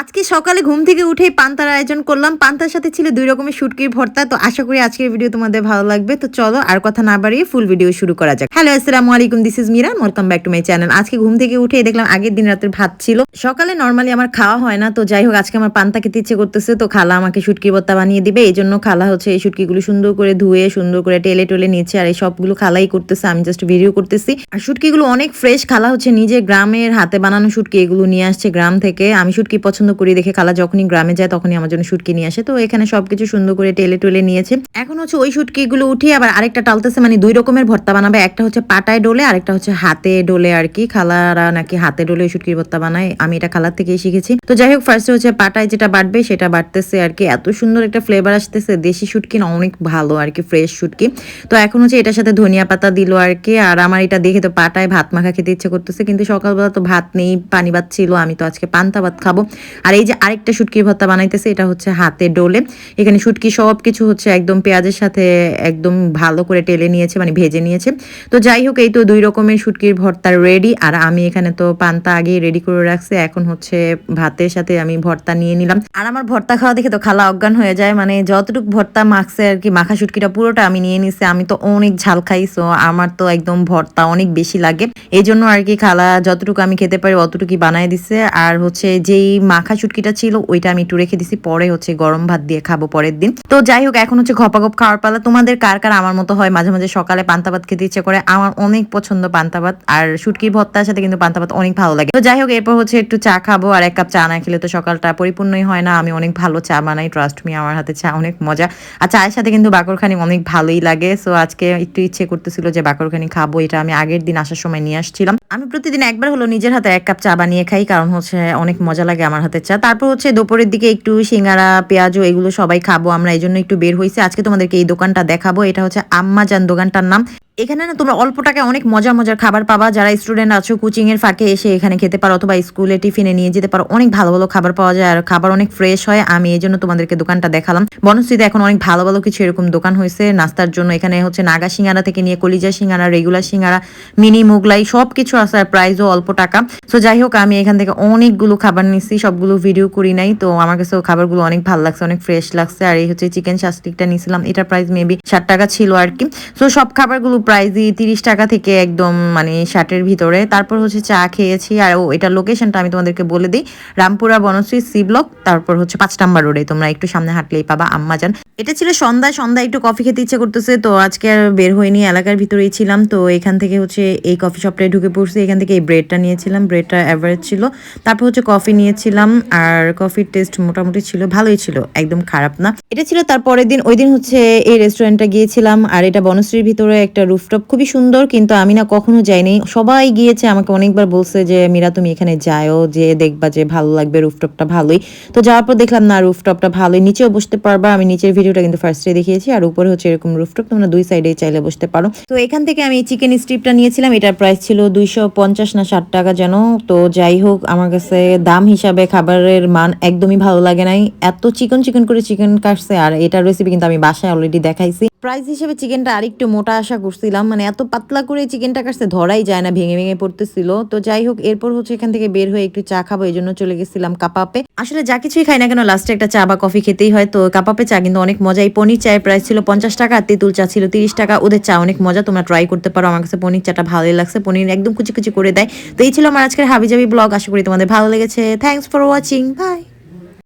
আজকে সকালে ঘুম থেকে উঠেই পান্তার আয়োজন করলাম। পান্তার সাথে ছিল দুই রকমের শুটকির ভর্তা। তো আশা করি আজকের ভিডিও তোমাদের ভালো লাগবে। তো চলো আর কথা না বাড়িয়ে ফুল ভিডিও শুরু করা যাক। হ্যালো আসসালামু আলাইকুম this is Mira welcome back to my channel আজকে ঘুম থেকে উঠে দেখলাম আগের দিন রাতের ভাত ছিল। সকালে নর্মালি আমার খাওয়া হয় না। তো যাই হোক, আজকে আমার পান্তা খেতে ইচ্ছে করতেছে। তো খালা আমাকে শুটকি ভর্তা বানিয়ে দিবে। এই জন্য খালা হচ্ছে এই শুটকিগুলো সুন্দর করে ধুয়ে, সুন্দর করে টেলে টেলে নিচ্ছে। আর এই সবগুলো খালাই করতেছে, আমি জাস্ট ভিডিও করতেছি। আর শুটকিগুলো অনেক ফ্রেশ খালা হচ্ছে নিজে গ্রামের হাতে বানানো শুটকি, এগুলো নিয়ে আসছে গ্রাম থেকে। আমি শুটকি পছন্দ করি দেখে খালা যখনই গ্রামে যায় তখনই আমার জন্য শুটকি নিয়ে আসে। তো এখানে সবকিছু সুন্দর করে টেলে টেলে নিয়েছে এখন হচ্ছে ওই শুটকিগুলো উঠিয়ে আবার আরেকটা টালতেছে মানে দুই রকমের ভর্তা বানাবে। একটা হচ্ছে পাটায় ডোলে, আরেকটা হচ্ছে হাতে ডোলে আর কি। খালারা নাকি হাতে ডোলে শুটকির ভর্তা বানায়। আমি এটা খালার থেকেই শিখেছি। তো যাই হোক ফার্স্টে হচ্ছে পাটায় যেটা বাটবে সেটা বাটতেছে আর কি। এত সুন্দর একটা ফ্লেভার আসতেছে। দেশি শুটকি না, অনেক ভালো আর কি ফ্রেশ শুটকি। তো এখন হচ্ছে এটার সাথে ধনিয়া পাতা দিল আর কি। আর আমার এটা দেখে তো পাটায় ভাত মাখা খেতে ইচ্ছে করতেছে। কিন্তু সকালবেলা তো ভাত নেই, পানি ভাত ছিল। আমি তো আজকে পান্তা ভাত খাব। আর এই যে আরেকটা শুটকির ভর্তা বানাইতেছে, এটা হচ্ছে হাতে ডোলে। এখানে শুটকি সব কিছু হচ্ছে একদম পেঁয়াজের সাথে একদম ভালো করে টেলে নিয়েছে মানে ভেজে নিয়েছে। তো যাই হোক, এই তো দুই রকমের শুটকির ভর্তা রেডি আর আমি এখানে তো পান্তা আগেই রেডি করে রাখছি, এখন হচ্ছে ভাতের সাথে আমি ভর্তা নিয়ে নিলাম। আর আমার ভর্তা খাওয়া দেখে তো খালা অজ্ঞান হয়ে যায় মানে যতটুকু ভর্তা মাখছে আর কি, মাখা শুটকিটা পুরোটা আমি নিয়ে নিছি, আমি তো অনেক ঝাল খাই সো আমার তো একদম ভর্তা অনেক বেশি লাগে। এই জন্য আর কি খালা যতটুকু আমি খেতে পারি, অতটুকুই বানায় দিছে। আর হচ্ছে যেই মাখা শুটকিটা ছিল, ওইটা আমি একটু রেখে দিছি, পরে হচ্ছে গরম ভাত দিয়ে খাব পরের দিন। তো যাই হোক, এখন হচ্ছে ঘপাঘপ খাওয়ার পালা। তোমাদের কার কার আমার মতো হয়? মাঝে মাঝে সকালে পান্তা ভাত খেতে ইচ্ছে করে। আমার অনেক পছন্দ পান্তা ভাত, আর শুটকির ভর্তার সাথে কিন্তু পান্তা ভাত অনেক ভালো লাগে। তো যাই হোক, এরপর হচ্ছে একটু চা খাব, আর এক কাপ চা না খেলে তো সকালটা পরিপূর্ণই হয় না। আমি অনেক ভালো চা বানাই ট্রাস্ট মি আমার হাতে চা অনেক মজা। আর চায়ের সাথে কিন্তু বাকরখানি অনেক ভালোই লাগে। সো আজকে একটু ইচ্ছে করতেছিল যে বাকরখানি খাব, এটা আমি আগের দিন আসার সময় নিয়ে আসছিলাম। আমি প্রতিদিন একবার হলো নিজের হাতে এক কাপ চা বানিয়ে খাই, কারণ হচ্ছে অনেক মজা লাগে আমার হাতের চা। তারপর হচ্ছে দুপুরের দিকে একটু সিঙ্গারা পেঁয়াজও এগুলো সবাই খাব, আমরা এই জন্য একটু বের হয়েছি আজকে তোমাদেরকে এই দোকানটা দেখাবো, এটা হচ্ছে আম্মাজান দোকানটার নাম। এখানে না তোমরা অল্প টাকায় অনেক মজার মজার খাবার পাবা। যারা স্টুডেন্ট আছো কোচিং এর ফাঁকে এসে এখানে খেতে পারো অথবা স্কুলে টিফিনে নিয়ে যেতে পারো। অনেক ভালো ভালো খাবার পাওয়া যায় আর খাবার অনেক ফ্রেশ হয়। আমি এই জন্য তোমাদেরকে দোকানটা দেখালাম। বনশ্রীতে এখন অনেক ভালো ভালো কিছু এরকম দোকান হয়েছে। নাস্তার জন্য এখানে হচ্ছে নাগা সিঙ্গারা থেকে নিয়ে কলিজা সিঙ্গারা রেগুলার সিঙ্গারা, মিনি মোগলাই সব কিছু আছে আর প্রাইসও অল্প টাকা। তো যাই হোক আমি এখান থেকে অনেকগুলো খাবার নিচ্ছি সবগুলো ভিডিও করি নাই। তো আমার কাছে খাবারগুলো অনেক ভালো লাগছে, অনেক ফ্রেশ লাগছে। আর এই হচ্ছে চিকেন শাস্তিকটা নিয়েছিলাম এটার প্রাইস মেবি ষাট টাকা ছিল আর কি। সো সব খাবারগুলো প্রাইসই তিরিশ টাকা থেকে একদম মানে ষাটের ভিতরে। তারপর হচ্ছে চা খেয়েছি আর ও এটা লোকেশনটা আমি তোমাদেরকে বলে দিই। রামপুরা বনশ্রী সি ব্লক, তারপর হচ্ছে পাঁচ নাম্বার রোডে তোমরা একটু সামনে হাঁটলেই পাবা আম্মাজান এটা ছিল সন্ধ্যায় সন্ধ্যায় একটু কফি খেতে ইচ্ছে করতেছে, তো আজকে আর বের হয়নি এলাকার ভিতরেই ছিলাম। তো এখান থেকে হচ্ছে এই কফি শপটায় ঢুকে পড়ছি। এখান থেকে এই ব্রেডটা নিয়েছিলাম ব্রেডটা অ্যাভারেজ ছিল। তারপর হচ্ছে কফি নিয়েছিলাম আর কফির টেস্ট মোটামুটি ছিল, ভালোই ছিল, একদম খারাপ না। এটা ছিল তার পরের দিন, ওই দিন হচ্ছে এই রেস্টুরেন্টটা গিয়েছিলাম। আর এটা বনশ্রীর ভিতরে একটা রুফটপ খুবই সুন্দর, কিন্তু আমি না কখনো যাইনি। সবাই গিয়েছে, আমাকে অনেকবার বলছে যে, মীরা, তুমি এখানে যাও যে দেখবা যে ভালো লাগবে রুফটপটা ভালোই। তো যাওয়ার পর দেখলাম, না রুফটপটা ভালোই। নিচেও বসতে পারবা, আমি নিচের ভিডিওটা কিন্তু ফার্স্টে দেখিয়েছি, আর উপরে হচ্ছে এরকম রুফটপ তোমরা দুই সাইডে চাইলে বসতে পারো। তো এখান থেকে আমি চিকেন স্ট্রিপটা নিয়েছিলাম, এটার প্রাইস ছিল দুইশো পঞ্চাশ না ষাট টাকা যেন। তো যাই হোক, আমার কাছে দাম হিসাবে খাবারের মান একদমই ভালো লাগে নাই। এত চিকন চিকন করে চিকেন কাটছে, আর এটার রেসিপি কিন্তু আমি বাসায় অলরেডি দেখাইছি। প্রাইস হিসেবে চিকেনটা আরেকটু মোটা আশা করছিলাম মানে এত পাতলা করে চিকেনটা কাটছে ধরাই যায় না, ভেঙে ভেঙে পড়তেছিল। তো যাই হোক, এরপর হচ্ছে এখান থেকে বের হয়ে একটু চা খাব এই জন্য চলে গেছিলাম কাপাপে আসলে যা কিছুই খাই না কেন লাস্টে একটা চা বা কফি খেতেই হয়। তো কাপাপে চা কিন্তু অনেক মজা এই পনির চায়ের প্রাইস ছিল পঞ্চাশ টাকা আর তেঁতুল চা ছিল তিরিশ টাকা। ওদের চা অনেক মজা, তোমরা ট্রাই করতে পারো। আমার কাছে পনির চাটা ভালোই লাগছে। পনির একদম কুচি কুচি করে দেয়। তো এই ছিল আমার আজকের হাবিজাবি ব্লগ আশা করি তোমাদের ভালো লেগেছে। Thanks for watching by